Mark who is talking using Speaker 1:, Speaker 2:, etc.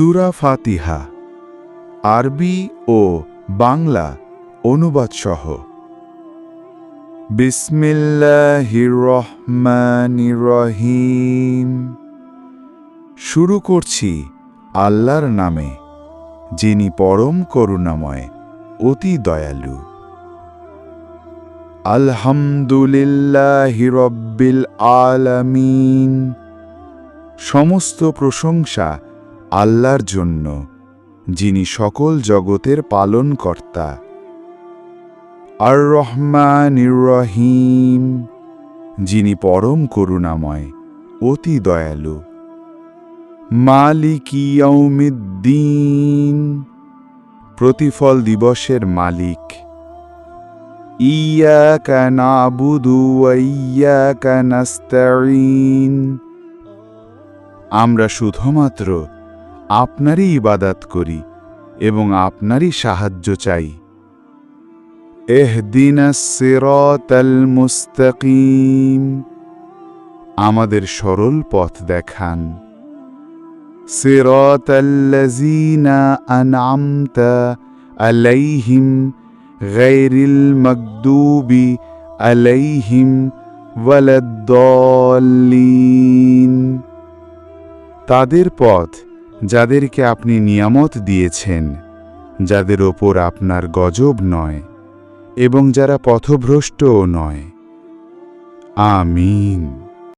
Speaker 1: সুরা ফাতিহা, আরবি ও বাংলা অনুবাদ সহ বিসমিল্লাহির রহিম। শুরু করছি আল্লাহর নামে, যিনি পরম করুণাময়, অতি দয়ালু। আলহামদুলিল্লাহি আলামিন। সমস্ত প্রশংসা আল্লাহর জন্য, যিনি সকল জগতের পালনকর্তা। আর রহমান রহিম যিনি পরম করুণাময়, অতি দয়ালু। মালিকি ইয়াউমিদ্দিন, প্রতিফল দিবসের মালিক। ইয়াকা নাবুদু ওয়া ইয়াকা নাস্তাঈন। আমরা শুধুমাত্র আপনারই ইবাদাত করি এবং আপনারই সাহায্য চাই। এহদিনাস সিরাতাল মুস্তাকিম। আমাদের সরল পথ দেখান। আলাইহিম আলাইহিম তাদের পথ যাদেরকে আপনি নিয়ামত দিয়েছেন যাদের ওপর আপনার গজব নয় এবং যারা পথভ্রষ্টও নয়। আমিন।